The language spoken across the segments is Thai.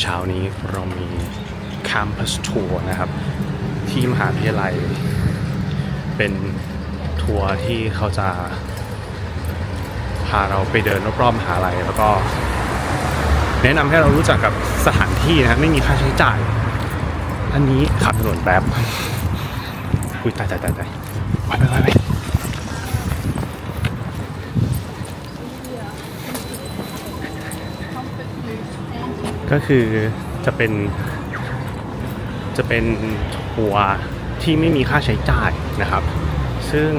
เช้านี้เรามี Campus Tour นะครับ ที่มหาวิทยาลัย เป็นทัวร์ที่เขาจะ พาเราไปเดินรอบๆมหาลัยแล้วก็ แนะนำให้เรารู้จักกับสถานที่นะครับไม่มีค่าใช้จ่าย อันนี้ขับถนนแป๊บอุ้ยตายตายตายตายไปไปไป ก็คือจะเป็น จะเป็นทัวร์ที่ไม่มีค่าใช้จ่ายนะครับ ซึ่ง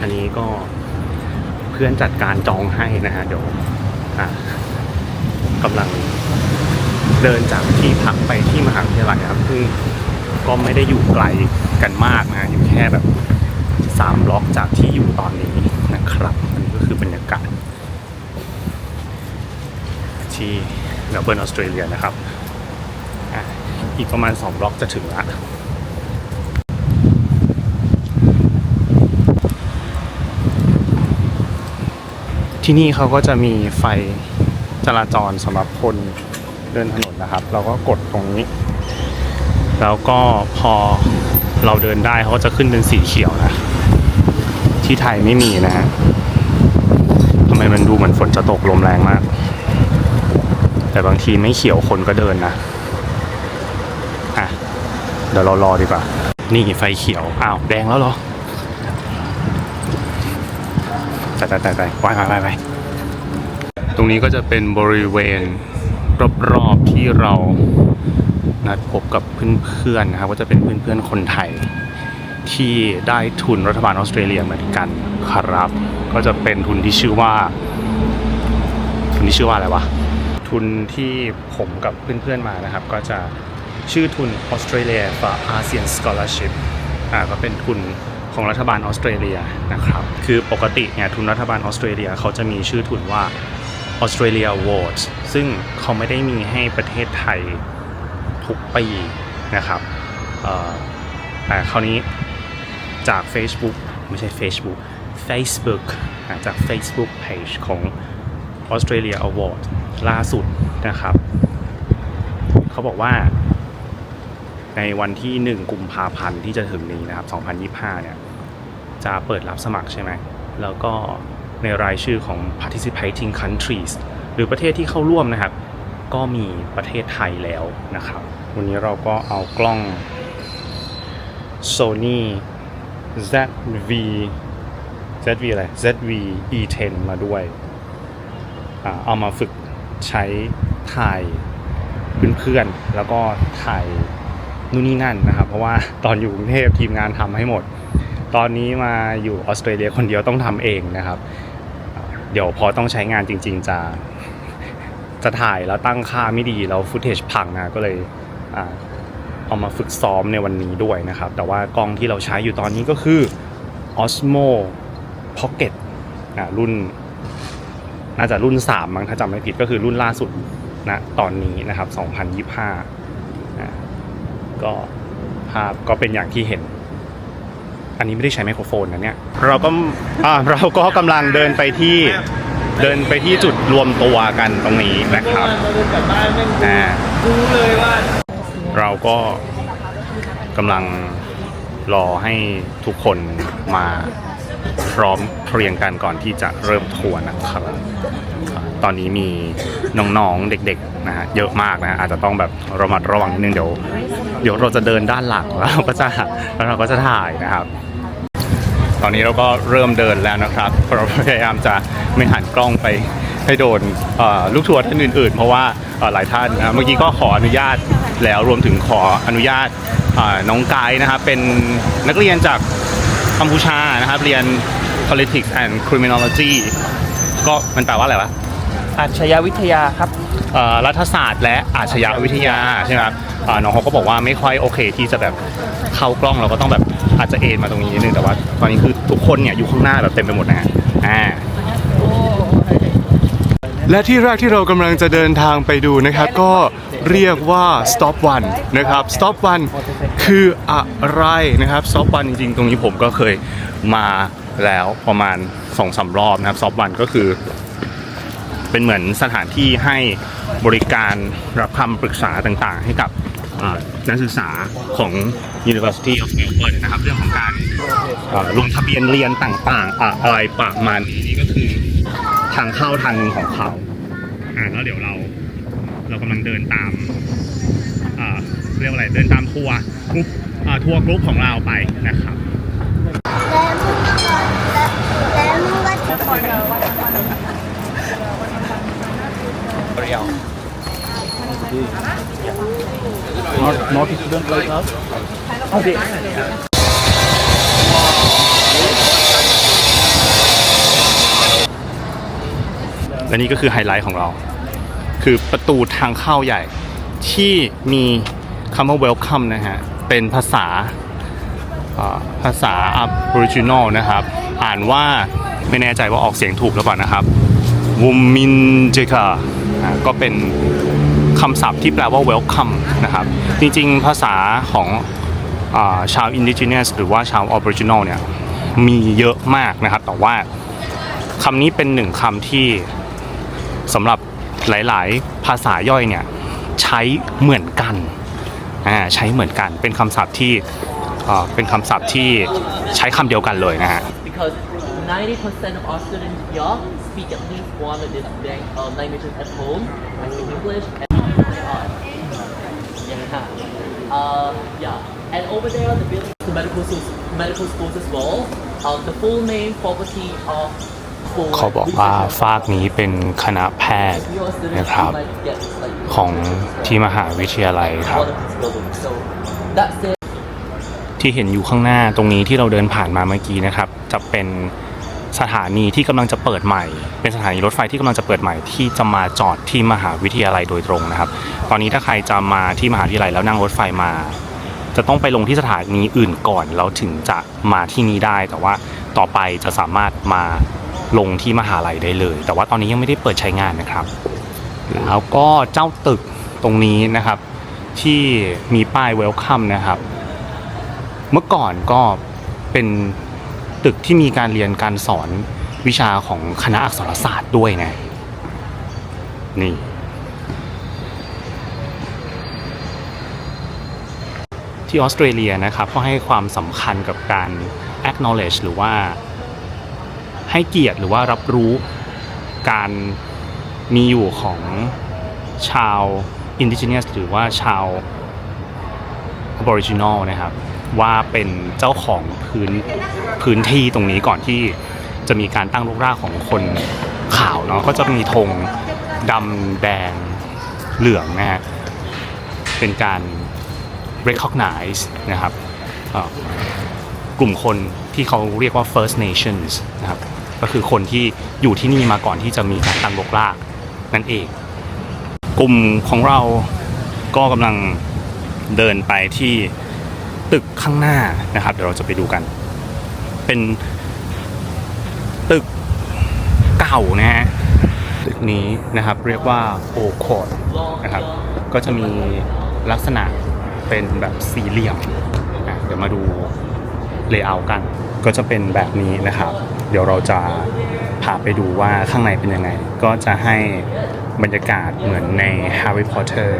อันนี้ก็เพื่อนจัดการจองให้นะฮะเดี๋ยวกำลังเดินจากที่พักไปที่มหาวิทยาลัยครับซึ่งก็ไม่ได้อยู่ไกลกันมากนะอยู่แค่แบบสามบล็อกจากที่อยู่ตอนนี้นะครับอันนี้ก็คือบรรยากาศที่ เมลเบิร์นออสเตรเลียนะครับอีกประมาณ 2 บล็อกจะถึงละที่นี่เขาก็จะมีไฟจราจรสำหรับคนเดินถนนนะครับ เราก็กดตรงนี้ แล้วก็พอเราเดินได้เขาก็จะขึ้นเป็นสีเขียวนะ ที่ไทยไม่มีนะฮะทำไมมันดูเหมือนฝนจะตกลมแรงมาก แต่บางทีไม่เขียวคนก็เดินนะอะเดี๋ยวเรารอดีกว่า นี่ไฟเขียว อ้าว แดงแล้วเหรอแต่แต่แต่ไปไปไปไปตรงนี้ก็จะเป็นบริเวณรอบๆที่เรานัดพบกับเพื่อนๆนะครับก็จะเป็นเพื่อนๆคนไทย ที่ได้ทุนรัฐบาลออสเตรเลียเหมือนกันครับ ก็จะเป็นทุนที่ชื่อว่า ทุนที่ชื่อว่าอะไรวะ ทุนที่ผมกับเพื่อนๆมานะครับ ก็จะชื่อทุน Australia for ASEAN Scholarship อ่าก็เป็นทุนของรัฐบาลออสเตรเลียนะครับคือปกติเนี่ยทุนรัฐบาลออสเตรเลียเขาจะมีชื่อทุนว่า Australia Awards ซึ่งเขาไม่ได้มีให้ประเทศไทยทุกปีนะครับแต่คราวนี้จาก Facebook ไม่ใช่ Facebook Facebook จาก Facebook Page ของ Australia Award ล่าสุดนะครับ เขาบอกว่า ในวันที่ 1 กุมภาพันธ์ที่จะถึงนี้นะครับ 2025 เนี่ย จะเปิดรับสมัครใช่ไหม แล้วก็ในรายชื่อของ participating countries หรือประเทศที่เข้าร่วมนะครับ ก็มีประเทศไทยแล้วนะครับ วันนี้เราก็เอากล้อง Sony ZV ZV อะไร ZV E10 มาด้วย เอามาฝึกใช้ถ่ายเพื่อนๆแล้วก็ถ่ายนู่นนี่นั่นนะครับ เพราะว่าตอนอยู่กรุงเทพทีมงานทำให้หมด ตอนนี้มาอยู่ออสเตรเลียคนเดียวต้องทำเองนะครับ เดี๋ยวพอต้องใช้งานจริง ๆ จะจะถ่ายแล้วตั้งค่าไม่ดีแล้วฟุตเทจพังนะก็เลยอเอามาฝึกซ้อมในวันนี้ด้วยนะครับ แต่ว่ากล้องที่เราใช้อยู่ตอนนี้ก็คือ Osmo Pocket อรุ่น น่าจะรุ่น 3 มั้งถ้าจำไม่ผิดก็คือรุ่นล่าสุดนะตอนนี้นะครับ 2025นะก็ภาพก็เป็นอย่างที่เห็น อันนี้ไม่ได้ใช้ไมโครโฟนนะเนี่ย เราก็อ่าเราก็กำลังเดินไปที่เดินไปที่จุดรวมตัวกันตรงนี้นะครับนกลับบ้านแม่งอ่ารู้เลยว่าเราก็กำลังรอให้ทุกคนมา พร้อมเพรียงกันก่อนที่จะเริ่มทัวร์นะครับ ตอนนี้มีน้องๆเด็กๆนะฮะเยอะมากนะฮะอาจจะต้องแบบระมัดระวังนิดนึงเดี๋ยวเดี๋ยวเราจะเดินด้านหลังแล้วเราก็จะแล้วเราก็จะถ่ายนะครับ ตอนนี้เราก็เริ่มเดินแล้วนะครับเราพยายามจะไม่หันกล้องไปให้โดนลูกทัวร์ท่านอื่นๆ เพราะว่าหลายท่านนะเมื่อกี้ก็ขออนุญาตแล้วรวมถึงขออนุญาตน้องกายนะครับเป็นนักเรียนจาก กัมพูชานะครับ เรียน politics and criminology ก็มันแปลว่าอะไรวะอาชญาวิทยาครับเอ่อรัฐศาสตร์และอาชญาวิทยาใช่ไหมครับอ่าน้องเขาก็บอกว่าไม่ค่อยโอเคที่จะแบบเข้ากล้องเราก็ต้องแบบอาจจะเอนมาตรงนี้นิดนึงแต่ว่า ตอนนี้คือทุกคนเนี่ยอยู่ข้างหน้าแบบเต็มไปหมดนะฮะอ่าและที่แรกที่เรากำลังจะเดินทางไปดูนะครับ ก็เรียกว่า stop one นะครับ stop one คืออะไรนะครับ stop one จริงๆ ตรงนี้ผมก็เคยมาแล้วประมาณ2องสารอบนะครับ stop one ก็คือ เป็นเหมือนสถานที่ให้บริการรับคำปรึกษาต่างๆ ให้กับนักศึกษาของ University of Melbourne นะครับ เรื่องของการลงทะเบียนเรียนต่างๆ อะไรประมาณนี้นี่ก็คือทางเข้าทางหนึ่งของเขา อ่าแล้วเดี๋ยวเราเรากำลังเดินตาม เรียกว่าอะไรเดินตามทัวร์กรุ๊ปอ่าทัวร์กรุ๊ปของเราไปนะครับแล้วมึงก็จะคนเรียว not not student like us โอเคและนี่ก็คือไฮไลท์ของเรา คือประตูทางเข้าใหญ่ที่มี คำว่า welcome นะฮะ เป็นภาษาภาษา Aboriginal นะครับ อ่านว่าไม่แน่ใจว่าออกเสียงถูกหรือเปล่านะครับวูมินเจคาก็เป็นคำศัพท์ที่แปลว่า welcome นะครับ จริงๆ ภาษาของอาชาว indigenous หรือว่าชาว Aboriginal เนี่ย มีเยอะมากนะครับ แต่ว่าคำนี้เป็นหนึ่งคำที่สำหรับหลายๆ ภาษาย่อยเนี่ย ใช้เหมือนกัน ใช้เหมือนกัน เป็นคำศัพท์ที่เอ่อเป็นคำศัพท์ที่ใช้คำเดียวกันเลยนะฮะ because 90% of our students here speak at least one of these lang- uh, languages at home. I speak English and uh, yeah. Uh, yeah. And over there, the building the medical schools, medical schools as well. Um, the full name, faculty of for เขาบอกว่าฝากนี้เป็นคณะแพทย์ If you're a student, นะครับ ของที่มหาวิทยาลัยครับ ที่เห็นอยู่ข้างหน้าตรงนี้ที่เราเดินผ่านมาเมื่อกี้นะครับ จะเป็นสถานีที่กำลังจะเปิดใหม่ เป็นสถานีรถไฟที่กำลังจะเปิดใหม่ที่จะมาจอดที่มหาวิทยาลัยโดยตรงนะครับ ตอนนี้ถ้าใครจะมาที่มหาวิทยาลัยแล้วนั่งรถไฟมา จะต้องไปลงที่สถานีอื่นก่อนแล้วถึงจะมาที่นี่ได้ แต่ว่าต่อไปจะสามารถมาลงที่มหาลัยได้เลย แต่ว่าตอนนี้ยังไม่ได้เปิดใช้งานนะครับ แล้วก็เจ้าตึกตรงนี้นะครับ ที่มีป้าย welcome นะครับ เมื่อก่อนก็เป็นตึกที่มีการเรียนการสอนวิชาของคณะอักษรศาสตร์ด้วยนะนี่ที่ออสเตรเลียนะครับก็ให้ความสำคัญกับการ acknowledge หรือว่าให้เกียรติหรือว่ารับรู้การ มีอยู่ของชาว indigenous หรือว่าชาว Aboriginal นะครับ ว่าเป็นเจ้าของพื้นพื้นที่ตรงนี้ก่อนที่จะมีการตั้งรกรากของคนขาวเนาะก็จะมีธงดำแดงเหลืองนะฮะเป็นการ recognize นะครับกลุ่มคนที่เขาเรียกว่า First Nations นะครับก็คือคนที่อยู่ที่นี่มาก่อนที่จะมีการตั้งรกราก นั่นเอง กลุ่มของเราก็กำลังเดินไปที่ตึกข้างหน้านะครับ เดี๋ยวเราจะไปดูกัน เป็นตึกเก่านะฮะตึกนี้นะครับเรียกว่าโอคอร์ดนะครับ ก็จะมีลักษณะเป็นแบบสี่เหลี่ยมอะเดี๋ยวมาดูเลเยอร์กัน ก็จะเป็นแบบนี้นะครับ เดี๋ยวเราจะ พาไปดูว่าข้างในเป็นยังไง ก็จะให้บรรยากาศเหมือนใน Harry Potter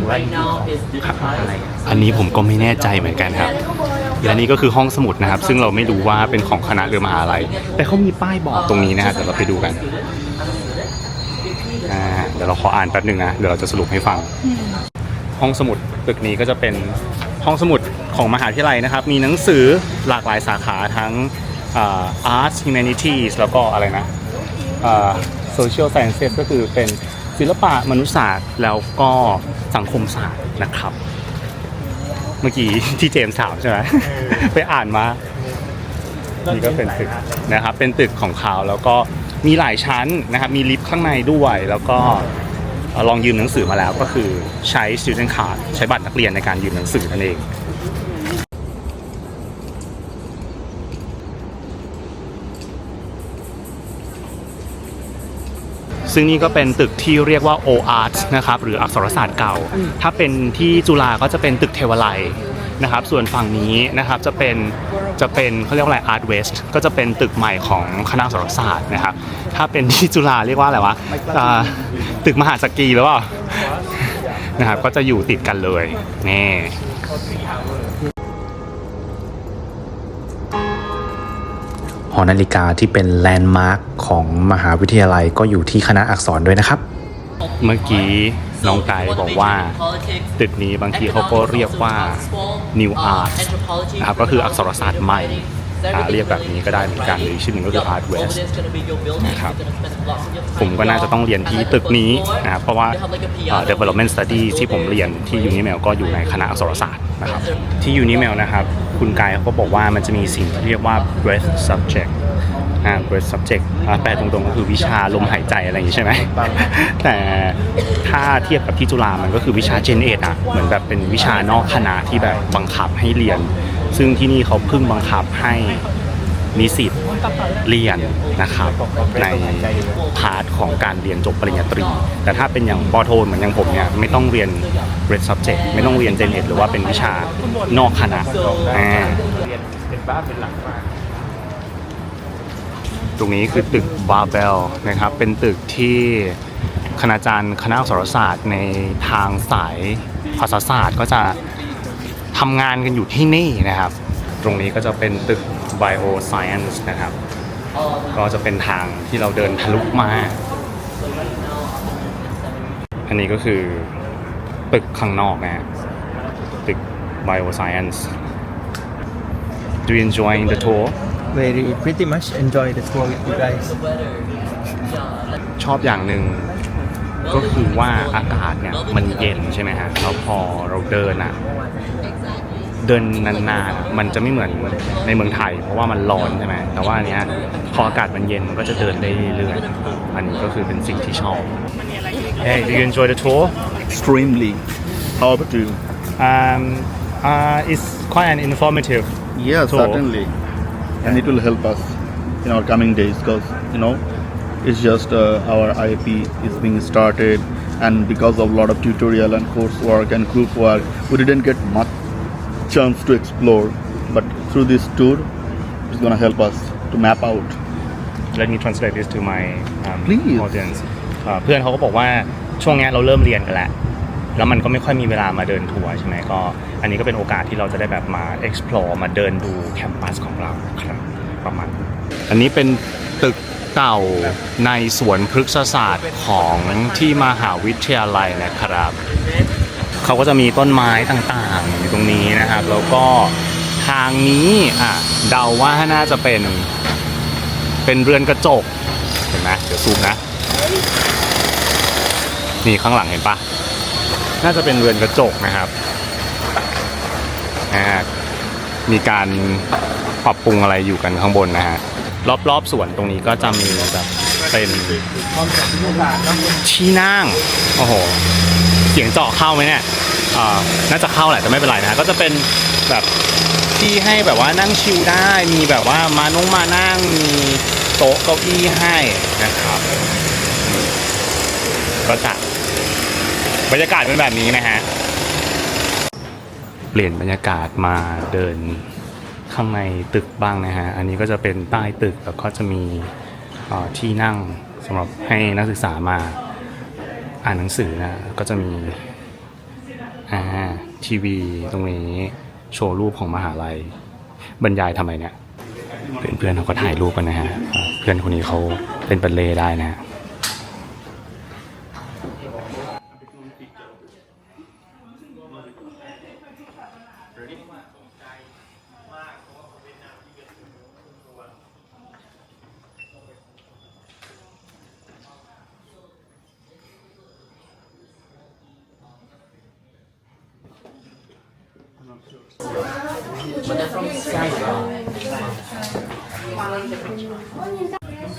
Um, but Everything right now is digitized. อันนี้ผมก็ไม่แน่ใจเหมือนกันครับ และนี่ก็คือห้องสมุดนะครับ ซึ่งเราไม่รู้ว่าเป็นของคณะหรือมหาลัย แต่เขามีป้ายบอกตรงนี้นะฮะเดี๋ยวเราไปดูกันอ่าเดี๋ยวเราขออ่านแป๊บหนึ่งนะ เดี๋ยวเราจะสรุปให้ฟัง ห้องสมุดตึกนี้ก็จะเป็นห้องสมุดของมหาวิทยาลัยนะครับ มีหนังสือหลากหลายสาขาทั้งอ่า arts humanities แล้วก็อะไรนะอ่า social sciences ก็คือเป็น ศิลปะมนุษยศาสตร์แล้วก็สังคมศาสตร์นะครับ เมื่อกี้ที่เจมส์ถามใช่ไหมไปอ่านมานี่ก็เป็นตึกนะครับ เป็นตึกของเขาแล้วก็มีหลายชั้นนะครับ มีลิฟต์ข้างในด้วย แล้วก็เอ่อลองยืมหนังสือมาแล้วก็คือใช้ student card ใช้บัตรนักเรียนในการยืมหนังสือนั่นเอง ซึ่งนี่ก็เป็นตึกที่เรียกว่า OArt นะครับหรืออักษรศาสตร์เก่า ถ้าเป็นที่จุฬาก็จะเป็นตึกเทวไลยนะครับส่วนฝั่งนี้นะครับจะเป็นจะเป็นเขาเรียกว่าอะไร Art West ก็จะเป็นตึกใหม่ของคณะอักษรศาสตร์นะครับถ้าเป็นที่จุฬาเรียกว่าอะไรวะอ่าตึกมหาสกีหรือเปล่านะครับก็จะอยู่ติดกันเลยนี่ หอนาฬิกาที่เป็นแลนด์มาร์คของมหาวิทยาลัยก็อยู่ที่คณะอักษรด้วยนะครับ เมื่อกี้น้องไก่บอกว่า ตึกนี้บางทีเขาก็เรียกว่า New Art นะครับก็คืออักษรศาสตร์ใหม่ อ่าเรียกแบบนี้ก็ได้เหมือนกันหรืออีกชื่อหนึ่งก็คือ Art West นะครับผมก็น่าจะต้องเรียนที่ตึกนี้นะครับเพราะว่าเอ่อ development study ที่ผมเรียนที่ Unimel ก็อยู่ในคณะอักษรศาสตร์นะครับที่ Unimel นะครับคุณกายเขาก็บอกว่ามันจะมีสิ่งที่เรียกว่า breath subject อ่า breath subject อ่าแปลตรงๆก็คือวิชาลมหายใจอะไรอย่างนี้ใช่ไหม แต่ถ้าเทียบกับที่จุฬามันก็คือวิชา Gen 8อะ เหมือนแบบเป็นวิชานอกคณะที่แบบบังคับให้เรียน ซึ่งที่นี่เขาเพิ่งบังคับให้นิสิตเรียนนะครับในพาร์ทของการเรียนจบปริญญาตรี แต่ถ้าเป็นอย่างปอโทเหมือนอย่างผมเนี่ยไม่ต้องเรียน red subject ไม่ต้องเรียน Gen 8หรือว่าเป็นวิชานอกคณะอ่าตรงนี้คือตึกบาเบลนะครับ เป็นตึกที่คณาจารย์คณะอักษรศาสตร์ในทางสายภาษาศาสตร์ก็จะ ทำงานกันอยู่ที่นี่นะครับ ตรงนี้ก็จะเป็นตึก bioscience นะครับ ก็จะเป็นทางที่เราเดินทะลุมา อันนี้ก็คือตึกข้างนอกนะฮะตึก bioscience Do you enjoy the tour? Very pretty much enjoy the tour with you guys. ชอบอย่างหนึ่งก็คือว่าอากาศเนี่ยมันเย็นใช่ไหมฮะแล้วพอเราเดินอะ เดินนานๆอะมันจะไม่เหมือนในเมืองไทย เพราะว่ามันร้อนใช่ไหมแต่ว่าอันเนี้ยพออากาศมันเย็นมันก็จะเดินได้เรื่อยๆอันนี้ก็คือเป็นสิ่งที่ชอบ Hey do you enjoy the tour extremely. How about you? um uh it's quite an informative Yes, So- certainly. And it will help us in our coming days because, you know, it's just uh, our IAP is being started and because of a lot of tutorial and coursework and group work, we didn't get much chance to explore. But through this tour, it's going to help us to map out. let me translate this to my um, Please. audience เอ่อเพื่อนเขาก็บอกว่าช่วงเนี้ยเราเริ่มเรียนกันแล้ว แล้วมันก็ไม่ค่อยมีเวลามาเดินทัวร์ใช่ไหมก็ อันนี้ก็เป็นโอกาสที่เราจะได้แบบมา explore มาเดินดูแคมปัสของเราครับประมาณนั้น อันนี้เป็นตึกเก่าในสวนพฤกษศาสตร์ของที่มหาวิทยาลัยนะครับ เขาก็จะมีต้นไม้ต่างๆอยู่ตรงนี้นะครับ แล้วก็ทางนี้อะเดาว่าน่าจะเป็นเป็นเรือนกระจกเห็นไหมเดี๋ยวซูมนะนี่ข้างหลังเห็นปะน่าจะเป็นเรือนกระจกนะครับอ่ามีการปรับปรุงอะไรอยู่กันข้างบนนะฮะรอบๆสวนตรงนี้ก็จะมีแบบเป็นที่นั่งโอ้โห เสียงเจาะเข้าไหมเนี่ยน่าจะเข้าแหละแต่ไม่เป็นไรนะก็จะเป็นแบบที่ให้แบบว่านั่งชิลได้มีแบบว่ามานุ่งมานั่งมีโต๊ะเก้าอี้ให้นะครับก็จะบรรยากาศเป็นแบบนี้นะฮะเปลี่ยนบรรยากาศมาเดินข้างในตึกบ้างนะฮะ อันนี้ก็จะเป็นใต้ตึกแล้วก็จะมีที่นั่งสำหรับให้นักศึกษามา อ่านหนังสือนะก็จะมีอ่าทีวีตรงนี้โชว์รูปของมหาลัย บรรยายทำไมเนี่ย เพื่อนๆเขาก็ถ่ายรูปกันนะฮะ เพื่อนคนนี้เขาเป็นบัลเล่ได้นะฮะ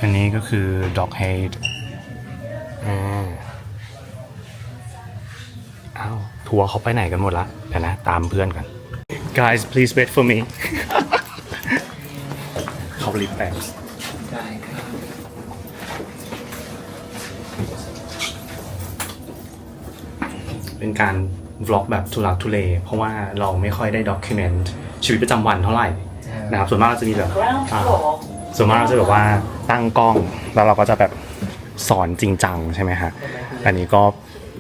อันนี้ก็คือ dog hate อ่าอ้าวทัวร์เขาไปไหนกันหมดละเดี๋ยวนะ ตามเพื่อนกัน guys please wait for me เขาลิฟต์แปงเป็นการวล็อกแบบทุลักทุเล เพราะว่าเราไม่ค่อยได้ด็อกิเมนต์ชีวิตประจำวันเท่าไหร่นะครับส่วนมากเราจะมีแบบอ่าส่วนมากเราจะแบบว่า ตั้งกล้อง แล้วเราก็จะแบบสอนจริงจังใช่ไหมฮะ อันนี้ก็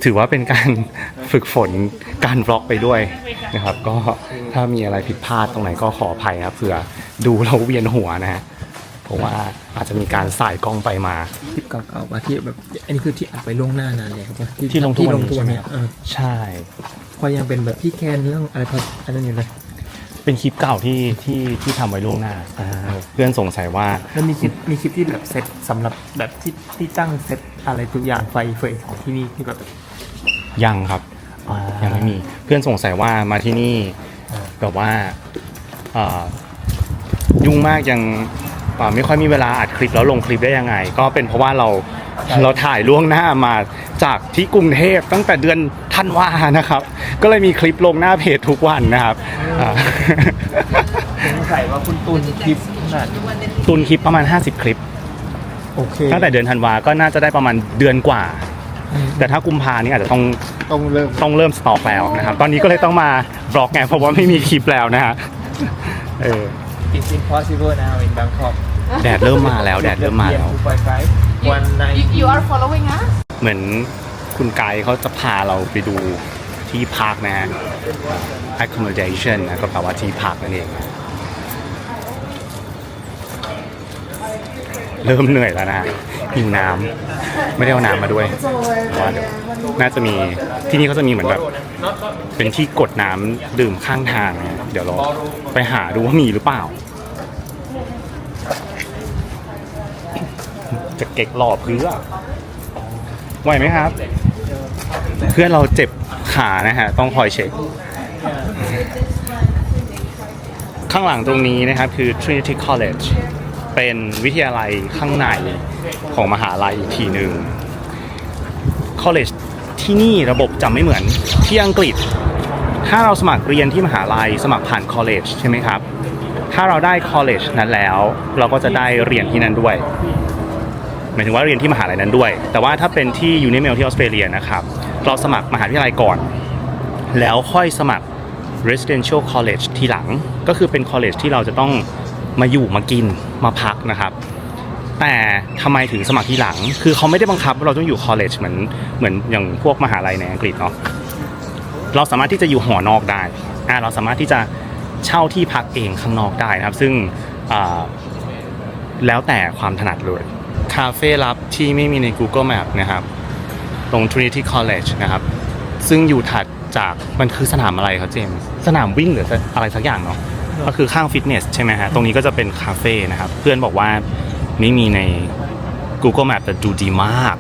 ถือว่าเป็นการฝึกฝนการบล็อกไปด้วยนะครับ ก็ถ้ามีอะไรผิดพลาดตรงไหนก็ขออภัยครับเผื่อดูเราเวียนหัวนะฮะเพราะว่าอาจจะมีการสายกล้องไปมา คลิปเก่าๆว่าที่แบบอันนี้คือที่อัดไปล่วงหน้านานแล้วครับที่ลงทุกที่วันลงนี้ทุกใช่วันไหมเนี่ยครับเออใช่ พอยังเป็นแบบพี่แคนเรื่องอะไรพออันนั้นอยู่เลย เป็นคลิปเก่าที่ที่ที่ทำไว้ล่วงหน้าอ่าเพื่อนสงสัยว่า แล้วมีคลิปมีคลิปที่แบบเซตสำหรับแบบที่ที่ตั้งเซตอะไรทุกอย่างไฟเฟยของที่นี่ที่แบบยังครับยังไม่มี เพื่อนสงสัยว่ามาที่นี่แบบว่าเอ่อยุ่งมากยังเอ่อไม่ค่อยมีเวลาอัดคลิปแล้วลงคลิปได้ยังไง ก็เป็นเพราะว่าเราเราถ่ายล่วงหน้ามาจากที่กรุงเทพตั้งแต่เดือนธันวานะครับ ก็เลยมีคลิปลงหน้าเพจทุกวันนะครับอ่า สงสัยว่าคุณตูนคลิปขนาดตุนคลิปประมาณ 50 คลิป โอเคตั้งแต่เดือนธันวาก็น่าจะได้ประมาณเดือนกว่า แต่ถ้ากุมภานี่อาจจะต้องต้องเริ่มต้องเริ่มสต็อกแล้วนะครับ ตอนนี้ก็เลยต้องมาบล็อกไงเพราะว่าไม่มีคลิปแล้วนะฮะเออ It's impossible now in Bangkok แดดเริ่มมาแล้วแดดเริ่มมาแล้ว255 one night You, you are following us? เหมือนคุณไกด์เขาจะพาเราไปดูที่พักนะฮะ accommodation นะก็แปลว่าที่พักนั่นเอง เริ่มเหนื่อยแล้วนะฮะหิวน้ำไม่ได้เอาน้ำมาด้วยเพราะว่าเดี๋ยวน่าจะมีที่นี่เขาจะมีเหมือนแบบ เป็นที่กดน้ำดื่มข้างทางนะเดี๋ยวเราไปหาดูว่ามีหรือเปล่า จะเก๊กหล่อเพื่อไหวไหมครับ เพื่อนเราเจ็บขานะฮะ ต้องคอยเช็ค ข้างหลังตรงนี้นะครับคือ Trinity College เป็นวิทยาลัยข้างในของมหาลัยอีกทีหนึ่ง College ที่นี่ระบบจะไม่เหมือนที่อังกฤษ ถ้าเราสมัครเรียนที่มหาลัยสมัครผ่าน college ใช่ไหมครับ ถ้าเราได้ college นั้นแล้ว เราก็จะได้เรียนที่นั่นด้วย หมายถึงว่าเรียนที่มหาลัยนั้นด้วย แต่ว่าถ้าเป็นที่ยูนิเมลที่ออสเตรเลียนะครับเราสมัครมหาวิทยาลัยก่อน แล้วค่อยสมัคร residential college ทีหลังก็คือเป็น college ที่เราจะต้องมาอยู่มากินมาพักนะครับแต่ทำไมถึงสมัครทีหลัง คือเขาไม่ได้บังคับว่าเราต้องอยู่ college เหมือนเหมือนอย่างพวกมหาลัยในอังกฤษเนาะ เราสามารถที่จะอยู่หอนอกได้ อ่า เราสามารถที่จะเช่าที่พักเองข้างนอกได้นะครับ ซึ่งอ่าแล้วแต่ความถนัดเลย คาเฟ่ลับที่ไม่มีใน Google Map นะครับตรง Trinity College นะครับ ซึ่งอยู่ถัดจากมันคือสนามอะไรครับเจมส์สนามวิ่งหรืออะไรสักอย่างเนาะก็คือข้างฟิตเนสใช่ไหมฮะ ตรงนี้ก็จะเป็นคาเฟ่นะครับ เพื่อนบอกว่าไม่มีใน Google Map แต่ดูดีมาก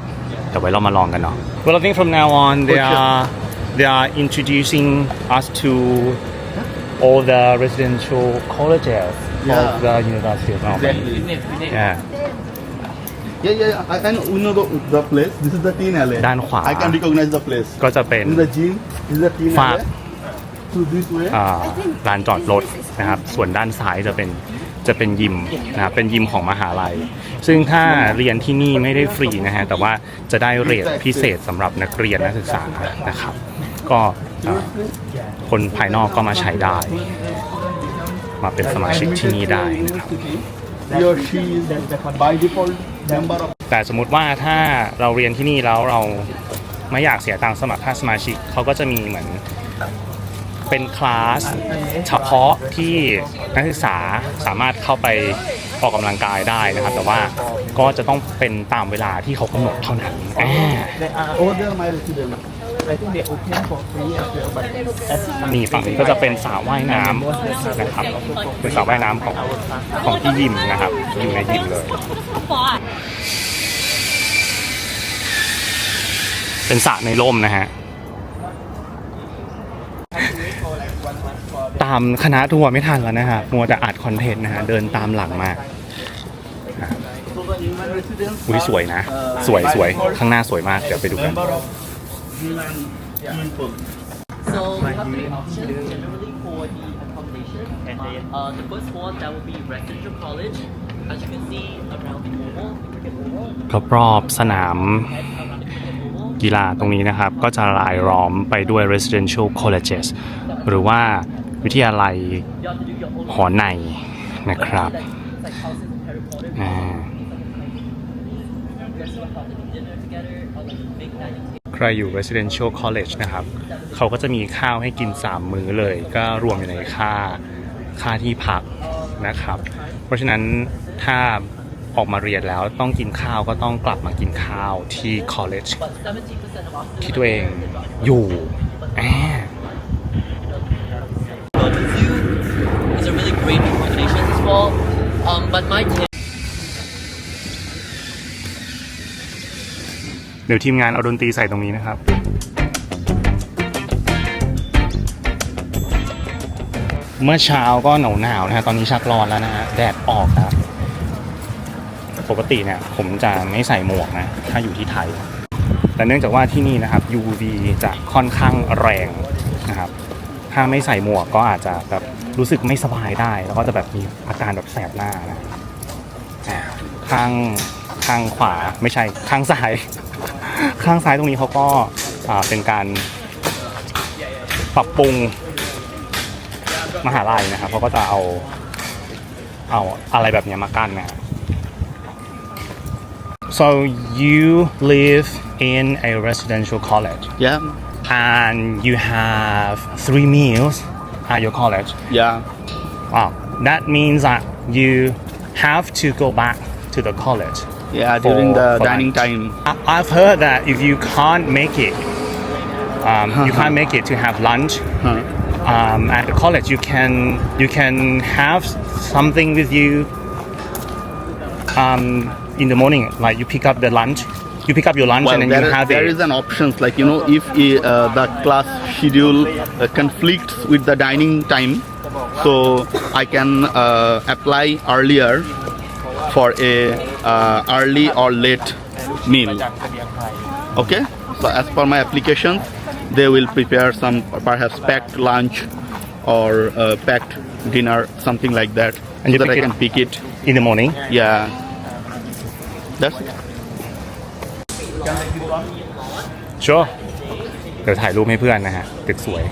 แต่ไว้เรามาลองกันเนาะ Well I think from now on they are they are introducing us to all the residential colleges Yeah. of the University of Melbourne Exactly. yeah Yeah, yeah, I, I know, we know the, the place. This is the teen alley. ด้านขวา I can recognize the place. ก็จะเป็น This is the gym. This is the teen ฝาก alley. Through this way. อ่าลานจอดรถนะครับ ส่วนด้านซ้ายจะเป็นจะเป็นยิมนะครับเป็นยิมของมหาลัย ซึ่งถ้าเรียนที่นี่ไม่ได้ฟรีนะฮะแต่ว่าจะได้เรทพิเศษสำหรับนักเรียนนักศึกษานะครับ ก็เอ่อคนภายนอกก็มาใช้ได้ มาเป็นสมาชิกที่นี่ได้นะครับ He or she is by default member of แต่สมมุติว่าถ้าเราเรียนที่นี่แล้วเราไม่อยากเสียตังค์สมัครค่าสมาชิกเขาก็จะมีเหมือนเป็นคลาสเฉพาะที่นักศึกษาสามารถเข้าไปออกกำลังกายได้นะครับ แต่ว่าก็จะต้องเป็นตามเวลาที่เขากำหนดเท่านั้นอ่า นี่ฝั่งนี้ก็จะเป็นสระว่ายน้ำนะครับ เป็นสระว่ายน้ำของของที่ยิมนะครับ อยู่ในยิมเลย เป็นสระในร่มนะฮะตามคณะทัวร์ไม่ทันแล้วนะฮะมัวแต่อัดคอนเทนต์นะฮะเดินตามหลังมาอุ้ยสวยนะ สวยสวยข้างหน้าสวยมาก เดี๋ยวไปดูกัน Member of Greenland swimming pool. So we have three options generally for the accommodation. Uh, the first one that will be residential college. As you can see around the oval, the cricket oval, รอบๆสนาม and around the cricket oval. กีฬาตรงนี้นะครับ ก็จะรายล้อมไปด้วย residential colleges หรือว่าวิทยาลัย You have to do your own หอในนะครับ It's like houses in Harry Potter. อ่า We also have like dinner together or like a big dining table. ใค รอยู่ residential college นะครับ เขาก็จะมีข้าวให้กิน 3 มื้อเลย ก็รวมอยู่ในค่าค่าที่พักนะครับ เพราะฉะนั้นถ้าออกมาเรียนแล้วต้องกินข้าวก็ต้องกลับมากินข้าวที่ college ที่ตัวเองอยู่อ่า So the zoo is a really great accommodation as well. Um, but my tip เดี๋ยวทีมงานเอาดนตรีใส่ตรงนี้นะครับ เมื่อเช้าก็หนาวหนาวนะฮะตอนนี้ชักร้อนแล้วนะฮะแดดออกแล้วปกติเนี่ยผมจะไม่ใส่หมวกนะ ถ้าอยู่ที่ไทย แต่เนื่องจากว่าที่นี่นะครับ UV จะค่อนข้างแรงนะครับ ถ้าไม่ใส่หมวกก็อาจจะแบบรู้สึกไม่สบายได้ แล้วก็จะแบบมีอาการแบบแสบหน้านะข้างข้างขวาไม่ใช่ข้างซ้าย ข้างซ้ายตรงนี้เขาก็อ่าเป็นการปรับปรุงมหาลัยนะครับเขาก็จะเอาเอาอะไรแบบเนี้ยมากั้นนะ so you live in a residential college Yeah, and you have three meals at your college yeah. wow that means that you have to go back to the college Yeah, during the dining time. I- I've heard that if you can't make it, um, you can't make it to have lunch Huh. um, at the college. You can you can have something with you um, in the morning. Like you pick up the lunch, you pick up your lunch Well, and then there, you have there there is an options like you know if uh, the class schedule uh, conflicts with the dining time, so I can uh, apply earlier for a uh, early or late meal. Okay, so as per my application, they will prepare some perhaps packed lunch or uh, packed dinner, something like that, And so you that I pick it- can pick it. in the morning. Yeah, that's it. Sure. เดี๋ยวถ่ายรูปให้เพื่อนนะฮะตึกสวย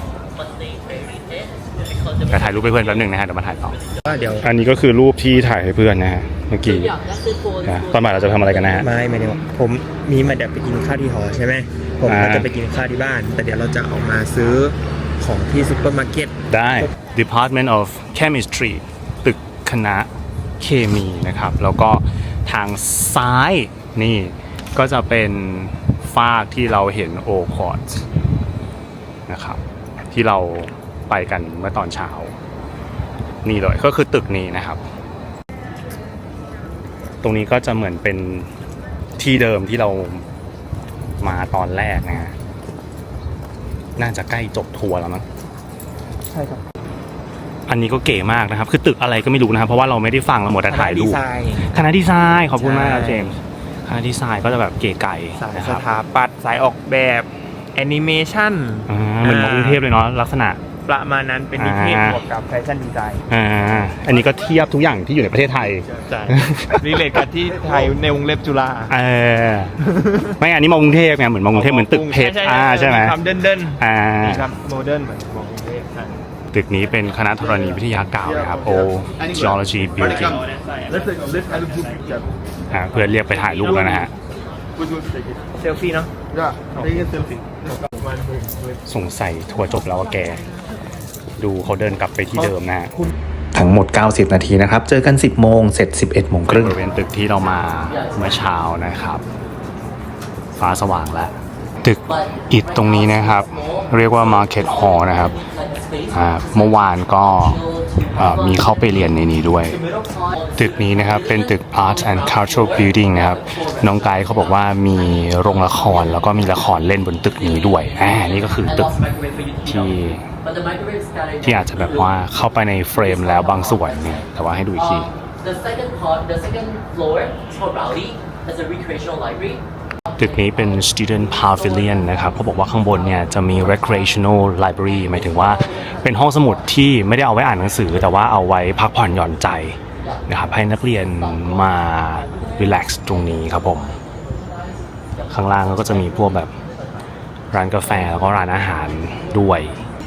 แต่ถ่ายรูปให้เพื่อนแป๊บหนึงนะฮะเดี๋ยวมาถ่ายต่อว่าเดี๋ยวอันนี้ก็คือรูปที่ถ่ายให้เพื่อนนะฮะ เมื่อกี้ yeah, that's it for นะตอนบ่ายเราจะทำอะไรกันนะฮะ ไม่ไม่ได้ว่าผมมีมาเดี๋ยวไปกินข้าวที่หอใช่ไหมผมอ่าก็จะไปกินข้าวที่บ้าน แต่เดี๋ยวเราจะออกมาซื้อของที่ซุปเปอร์มาร์เก็ตได้ Department of Chemistry ตึกคณะเคมีนะครับ แล้วก็ทางซ้ายนี่ก็จะเป็นฟากที่เราเห็นโอคอร์ดนะครับ ที่เราไปกันเมื่อตอนเช้า นี่เลยก็คือตึกนี้นะครับ ตรงนี้ก็จะเหมือนเป็นที่เดิมที่เรามาตอนแรกนะฮะน่าจะใกล้จบทัวร์แล้วมั้งใช่ครับ อันนี้ก็เก๋มากนะครับ คือตึกอะไรก็ไม่รู้นะครับ เพราะว่าเราไม่ได้ฟังเราหมดแต่ถ่ายรูปดีไซน์คณะดีไซน์ขอบคุณมากครับใช่เจมส์คณะดีไซน์ก็จะแบบเก๋ไก่สายนะคสรับถาปัตย์สายออกแบบแอนิเมชันอ่าเหมือนมอกรุงเทพเลยเนาะลักษณะ ประมาณนั้นเป็นนิเทศอ่าบวกกับแฟชั่นดีไซน์อ่าอันนี้ก็เทียบทุกอย่างที่อยู่ในประเทศไทยใช่รีเลทกับที่ไทยในวงเล็บจุฬาเออไม่อันนี้มอกรุงเทพไงเหมือนมอกรุงเทพเหมือนตึกเพชรอ่าใช่ไหมความเดินเดินอ่ามีความโมเดิร์นเหมือนของกรุงเทพใช่ตึกนี้เป็นคณะธรณีวิทยาเก่านะครับ O Geology Building Let's let's have a group picture. อ่าเพื่อนเรียกไปถ่ายรูปแล้วนะฮะ Which one to take it? เซลฟี่เนาะ Yeah, take a selfie. มันเหมือนเหมือนสงสัยทัวร์จบแล้วว่าแก ดูเขาเดินกลับไปที่เดิมนะฮะทั้งหมด 90 นาทีนะครับ เจอกัน 10 โมง เสร็จ 11 โมงครึ่งบริเวณตึกที่เรามาเมื่อเช้านะครับ ฟ้าสว่างแล้ว ตึกอิฐตรงนี้นะครับ เรียกว่า Market Hall นะครับอ่าเมื่อวานก็เอ่อมีเข้าไปเรียนในนี้ด้วย ตึกนี้นะครับเป็นตึก Art and Cultural Building นะครับ น้องไกด์เขาบอกว่ามีโรงละครแล้วก็มีละครเล่นบนตึกนี้ด้วยอ่านี่ก็คือตึกที่ที่อาจจะแบบว่าเข้าไปในเฟรมแล้วบางส่วนเนี่ยแต่ว่าให้ดูอีกที The second part, the second floor is called Rowdy. It's a recreational library. ตึกนี้เป็น student pavilion นะครับเขาบอกว่าข้างบนเนี่ยจะมี recreational library หมายถึงว่าเป็นห้องสมุดที่ไม่ได้เอาไว้อ่านหนังสือ แต่ว่าเอาไว้พักผ่อนหย่อนใจนะครับให้นักเรียนมา relax ตรงนี้ครับผม ข้างล่างก็จะมีพวกแบบร้านกาแฟแล้วก็ร้านอาหารด้วย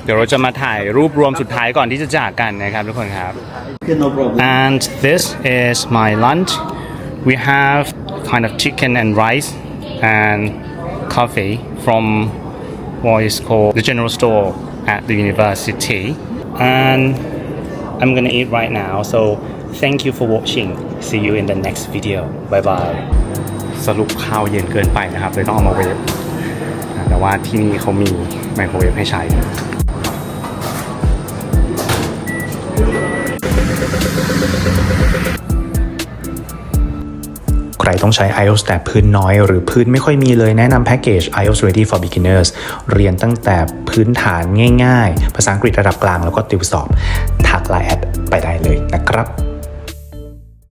เดี๋ยวเราจะมาถ่ายรูปรวมสุดท้ายก่อนที่จะจากกันนะครับทุกคนครับ and this is my lunch. We have kind of chicken and rice and coffee from what is called the general store at the university. And I'm gonna eat right now. So thank you for watching. See you in the next video. Bye bye. สรุปข้าวเย็นเกินไปนะครับเลยต้องเอามาเวฟแต่ว่าที่นี่เขามีไมโครเวฟให้ใช้ ใครต้องใช้ IELTS แต่พื้นน้อย หรือพื้นไม่ค่อยมีเลยแนะนำแพ็กเกจ IELTS Ready for Beginners เรียนตั้งแต่พื้นฐานง่ายๆ ภาษาอังกฤษระดับกลางแล้วก็ติวสอบ ทักไลน์แอดไปได้เลยนะครับ